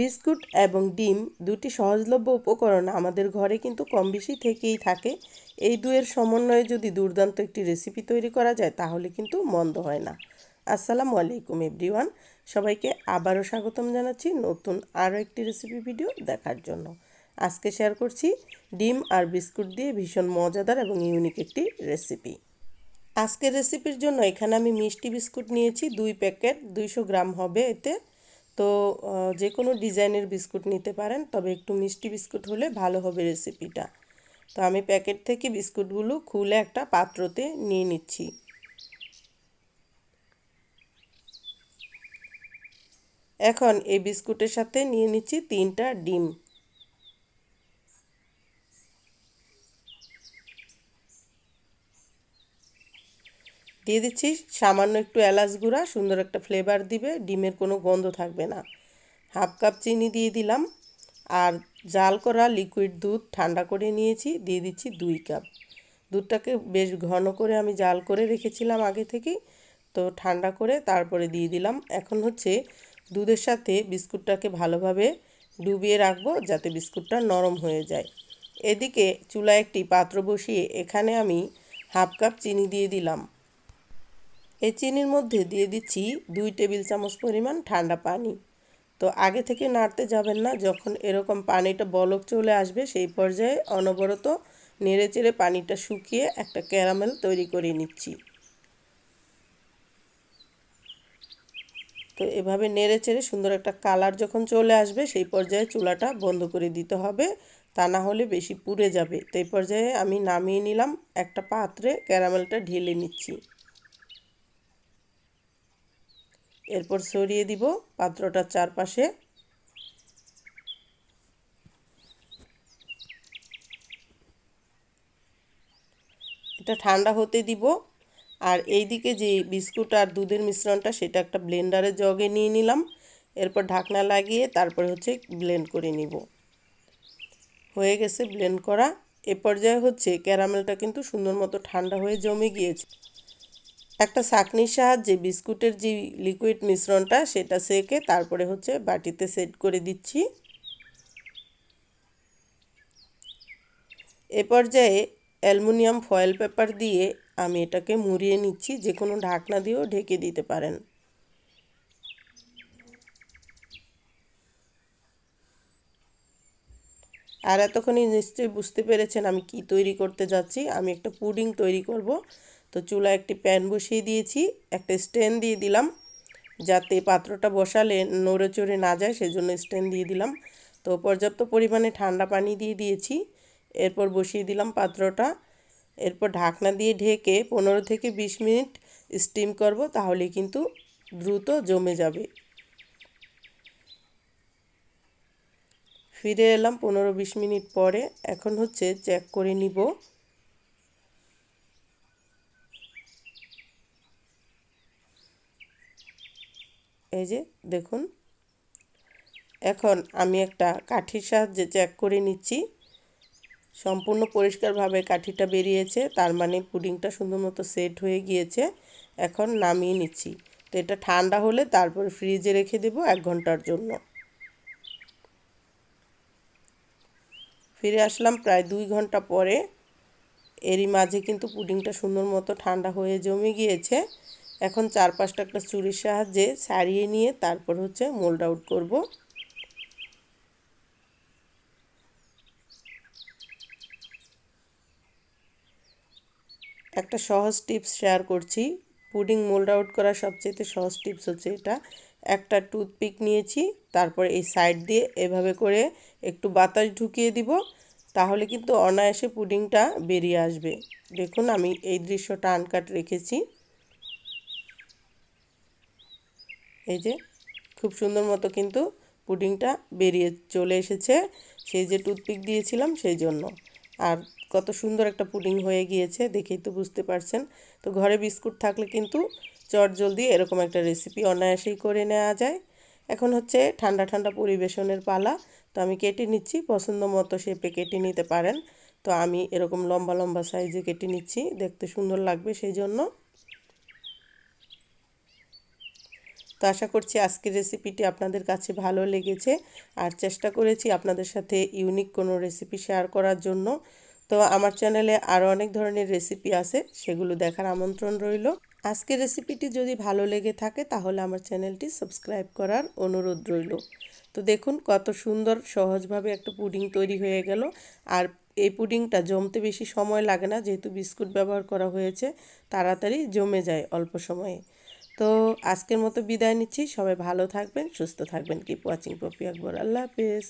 Biscuit এবং ডিম দুটি সহজলভ্য উপকরণ আমাদের ঘরে কিন্তু কম বেশি থেকেই থাকে। এই দুয়ের সমন্বয়ে যদি দুর্দান্ত একটি রেসিপি তৈরি করা যায়, তাহলে কিন্তু মন্দ হয় না। আসসালামু আলাইকুম এভরিওয়ান সবাইকে আবারও স্বাগতম জানাচ্ছি নতুন আরও একটি রেসিপি ভিডিও দেখার জন্য। আজকে শেয়ার করছি ডিম আর বিস্কুট দিয়ে ভীষণ মজাদার এবং ইউনিক একটি রেসিপি আজকের রেসিপির জন্য এখানে আমি মিষ্টি বিস্কুট নিয়েছি, দুই প্যাকেট দুইশো গ্রাম হবে এতে। তো যে কোনো ডিজাইনের বিস্কুট নিতে পারেন, তবে একটু মিষ্টি বিস্কুট হলে ভালো হবে রেসিপিটা। তো আমি প্যাকেট থেকে বিস্কুটগুলো খুলে একটা পাত্রতে নিয়ে নিচ্ছি। এখন এই বিস্কুটের সাথে নিয়ে নিচ্ছি তিনটা ডিম। দিয়ে দিচ্ছি সামান্য একটু এলাচ গুঁড়া, সুন্দর একটা ফ্লেভার দিবে, ডিমের কোনো গন্ধ থাকবে না। হাফ কাপ চিনি দিয়ে দিলাম, আর জাল করা লিকুইড দুধ ঠান্ডা করে নিয়েছি, দিয়ে দিচ্ছি দুই কাপ। দুধটাকে বেশ ঘন করে আমি জাল করে রেখেছিলাম আগে থেকেই, তো ঠান্ডা করে তারপরে দিয়ে দিলাম। এখন হচ্ছে দুধের সাথে বিস্কুটটাকে ভালোভাবে ডুবিয়ে রাখব, যাতে বিস্কুটটা নরম হয়ে যায়। এদিকে চুলায় একটি পাত্র বসিয়ে এখানে আমি হাফ কাপ চিনি দিয়ে দিলাম। এই চিনির মধ্যে দিয়ে দিচ্ছি দুই টেবিল চামচ পরিমাণ ঠান্ডা পানি। তো আগে থেকে নাড়তে যাবেন না, যখন এরকম পানিটা বলক চলে আসবে, সেই পর্যায়ে অনবরত নেড়ে চেড়ে পানিটা শুকিয়ে একটা ক্যারামেল তৈরি করে নিচ্ছি। তো এভাবে নেড়ে চেড়ে সুন্দর একটা কালার যখন চলে আসবে, সেই পর্যায়ে চুলাটা বন্ধ করে দিতে হবে, তা না হলে বেশি পুড়ে যাবে। তো এই পর্যায়ে আমি নামিয়ে নিলাম একটা পাত্রে ক্যারামেলটা ঢেলে নিচ্ছি। এরপর সরিয়ে দিব পাত্রটার চারপাশে। এটা ঠান্ডা হতে দিব। আর এই দিকে যে বিস্কুট আর দুধের মিশ্রণটা, সেটা একটা ব্লেন্ডারে জগে নিয়ে নিলাম। এরপর ঢাকনা লাগিয়ে তারপরে হচ্ছে ব্লেন্ড করে নিব। হয়ে গেছে ব্লেন্ড করা। এ পর্যায়ে হচ্ছে ক্যারামেলটা কিন্তু সুন্দর মতো ঠান্ডা হয়ে জমে গিয়েছে। একটা ছাঁকনির সাহায্যে বিস্কুটের যে লিকুইড মিশ্রণটা, সেটা সেকে তারপরে হচ্ছে বাটিতে সেট করে দিচ্ছি। এ পর্যায়ে অ্যালুমিনিয়াম ফয়েল পেপার দিয়ে আমি এটাকে মুড়িয়ে নিচ্ছি, যে কোনো ঢাকনা দিয়েও ঢেকে দিতে পারেন। আর এতক্ষণে নিশ্চয়ই বুঝতে পেরেছেন আমি কি তৈরি করতে যাচ্ছি। আমি একটা পুডিং তৈরি করব। তো চুলা একটি প্যান বসিয়ে দিয়েছি, একটা স্ট্যান্ড দিয়ে দিলাম। যাতে পাত্রটা বসালে নড়ে চড়ে না যায়, সেজন্য স্ট্যান্ড দিয়ে দিলাম। তো পর্যাপ্ত পরিমাণে ঠান্ডা পানি দিয়ে দিয়েছি। এরপর বসিয়ে দিলাম পাত্রটা। এরপর ঢাকনা দিয়ে ঢেকে পনেরো থেকে বিশ মিনিট স্টিম করব তাহলে কিন্তু দ্রুত জমে যাবে। ফিরে এলাম পনেরো বিশ মিনিট পরে। এখন হচ্ছে চেক করে নিব। এই যে, দেখুন। এখন আমি একটা কাঠির সাহায্যে চেক করে নিচ্ছি। সম্পূর্ণ পরিষ্কারভাবে কাঠিটা বেরিয়েছে, তার মানে পুডিংটা সুন্দর মতো সেট হয়ে গিয়েছে। এখন নামিয়ে নিচ্ছি। তো এটা ঠান্ডা হলে তারপরে ফ্রিজে রেখে দেবো এক ঘণ্টার জন্য। ফিরে আসলাম প্রায় দুই ঘণ্টা পরে। এরই মাঝে কিন্তু পুডিংটা সুন্দর মতো ঠান্ডা হয়ে জমে গিয়েছে। এখন চার পাঁচটা একটা চুরির সাহায্যে সারিয়ে নিয়ে তারপর হচ্ছে মোল্ড আউট করব। একটা সহজ টিপস শেয়ার করছি। পুডিং মোল্ড আউট করার সবচেয়ে সহজ টিপস হচ্ছে এটা। একটা টুথপিক নিয়েছি, তারপর এই সাইড দিয়ে এভাবে করে একটু বাতাস ঢুকিয়ে দিব, তাহলে কিন্তু অনায়াসে পুডিংটা বেরিয়ে আসবে। দেখুন আমি এই দৃশ্যটা আনকাট রেখেছি। এই যে খুব সুন্দর মতো কিন্তু পুডিংটা বেরিয়ে চলে এসেছে। সেই যে টুথপিক দিয়েছিলাম সেই জন্য। আর কত সুন্দর একটা পুডিং হয়ে গিয়েছে, দেখেই তো বুঝতে পারছেন। তো ঘরে বিস্কুট থাকলে কিন্তু চট জলদি এরকম একটা রেসিপি অনায়াসেই করে নেওয়া যায়। এখন হচ্ছে ঠান্ডা ঠান্ডা পরিবেশনের পালা। তো আমি কেটে নিচ্ছি, পছন্দ মতো শেপে কেটে নিতে পারেন। তো আমি এরকম লম্বা লম্বা সাইজে কেটে নিচ্ছি, দেখতে সুন্দর লাগবে সেই জন্য। তো আশা করছি আজকের রেসিপিটি আপনাদের কাছে ভালো লেগেছে। আর চেষ্টা করেছি আপনাদের সাথে ইউনিক কোনো রেসিপি শেয়ার করার জন্য। তো আমার চ্যানেলে আরও অনেক ধরনের রেসিপি আছে, সেগুলো দেখার আমন্ত্রণ রইল। আজকের রেসিপিটি যদি ভালো লেগে থাকে, তাহলে আমার চ্যানেলটি সাবস্ক্রাইব করার অনুরোধ রইল। তো দেখুন, কত সুন্দর, সহজভাবে একটা পুডিং তৈরি হয়ে গেল। আর এই পুডিংটা জমতে বেশি সময় লাগে না, যেহেতু বিস্কুট ব্যবহার করা হয়েছে, তাড়াতাড়ি জমে যায় অল্প সময়ে। তো আজকের মতো বিদায় নিচ্ছি। সবাই ভালো থাকবেন, সুস্থ থাকবেন। কিপ ওয়াচিং পপি আকবর আল্লাহ হাফেজ।